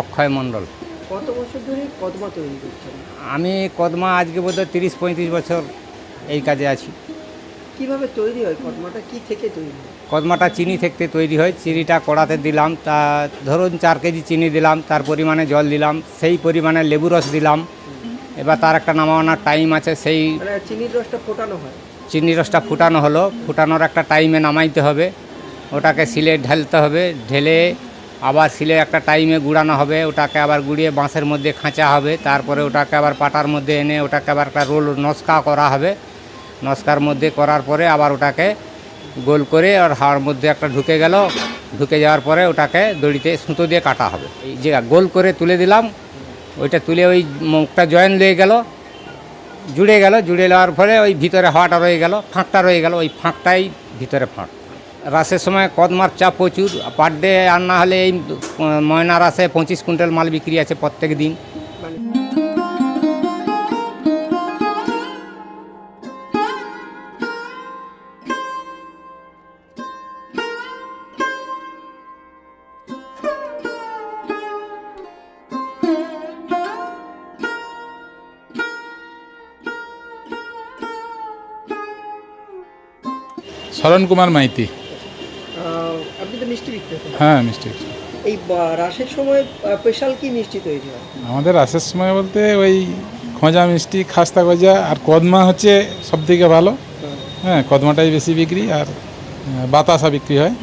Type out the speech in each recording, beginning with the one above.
অক্ষয় মণ্ডল। কত বছর ধরে কদমা তৈরি করছেন? আমি কদমা আজকে বোধহয় তিরিশ পঁয়ত্রিশ বছর এই কাজে আছি। কীভাবে তৈরি হয়? কদমাটা কি থেকে তৈরি হয়? কদমাটা চিনি থেকে তৈরি হয়। চিনিটা কড়াতে দিলাম তা ধরুন চার কেজি চিনি দিলাম তার পরিমাণে জল দিলাম সেই পরিমাণে লেবু রস দিলাম। এবার তার একটা নামানোর টাইম আছে সেই মানে চিনির রসটা ফোটানো হয়? চিনি রসটা ফুটানো হলো। ফুটানোর একটা টাইমে নামাইতে হবে। ওটাকে শিলে ঢালতে হবে। ঢেলে আবার শিলে একটা টাইমে গুড়ানো হবে। ওটাকে আবার গুড়িয়ে বাঁশের মধ্যে খাঁচা হবে। তারপরে ওটাকে আবার পাটার মধ্যে এনে ওটাকে আবার একটা রোল নস্কা করা হবে। নস্কার মধ্যে করার পরে আবার ওটাকে গোল করে আর হাওয়ার মধ্যে একটা ঢুকে গেল। ঢুকে যাওয়ার পরে ওটাকে দড়িতে সুতো দিয়ে কাটা হবে। এই যে গোল করে তুলে দিলাম, ওইটা তুলে ওই মুখটা জয়েন লেগে গেল, জুড়ে গেল, জুড়ে যাওয়ার ফলে ওই ভিতরে হাওয়াটা রয়ে গেল, ফাঁকটা রয়ে গেল, ওই ফাঁকটাই ভিতরে ফাঁক। রাসের সময় কদমার চাপ প্রচুর, পার ডে আর না হলে এই ময়না রাসে পঁচিশ কুইন্টাল মাল বিক্রি আছে প্রত্যেক দিন। শরণ কুমার মাইতি। আপনি তো মিষ্টি বিক্রি হ্যাঁ মিষ্টি এই রাসের সময় স্পেশাল কি মিষ্টি তৈরি হয়? আমাদের আসার সময় বলতে ওই খোঁজা মিষ্টি খাস্তা গজা আর কদমা হচ্ছে সব থেকে ভালো। হ্যাঁ। কদমাটাই বেশি বিক্রি আর বাতাসা বিক্রি হয়।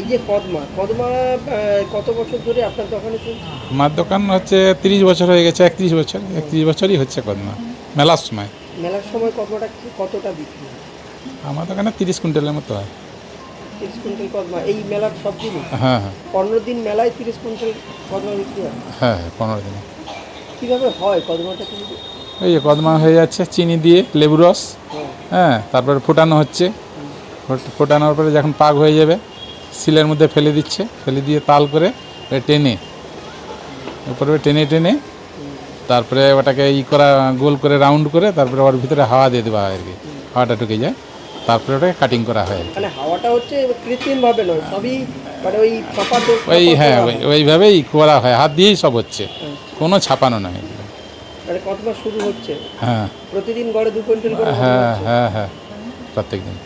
এই যে কদমা কদমা কত বছর ধরে আপনার দোকানে আমার দোকান হচ্ছে তিরিশ বছর হয়ে গেছে একত্রিশ বছর একত্রিশ বছরই হচ্ছে কদমা মেলার সময়। মেলার সময় কদমাটা কি কতটা বিক্রি আমার দোকানে তিরিশ কুইন্টালের মতো হয়। তিরিশ কুইন্টাল কদমা এই মেলার সব দিনই হ্যাঁ হ্যাঁ। পনেরো দিন মেলায় তিরিশ কুইন্টাল কদমা বিক্রি হয়? হ্যাঁ হ্যাঁ পনেরো দিনে। কীভাবে হয় কদমাটা কিন্তু ওই যে কদমা হয়ে যাচ্ছে চিনি দিয়ে লেবু রস হ্যাঁ। হ্যাঁ তারপরে ফোটানো হচ্ছে। ফোট- ফোটানোর পরে যখন পাক হয়ে যাবে সিলের মধ্যে ফেলে দিচ্ছে ফেলে দিয়ে তাল করে টেনে উপরে টেনে টেনে তারপরে ওটাকে ই করা গোল করে রাউন্ড করে তারপরে ওর ভিতরে হাওয়া দিয়ে দেওয়া হয় আর কি হাওয়াটা ঢুকে যায়। তারপরে ওটাকে কাটিং করা হয় মানে হাওয়াটা হচ্ছে কৃত্রিমভাবে নয় সবই মানে ওই ওই হ্যাঁ ওই- ওইভাবেই করা হয় হাত দিয়েই সব হচ্ছে। কোনো ছাপানো নয়। মানে শুরু হচ্ছে? হ্যাঁ। প্রতিদিন গড়ে দু কুইন্টাল করে হ্যাঁ হ্যাঁ হ্যাঁ প্রত্যেক দিন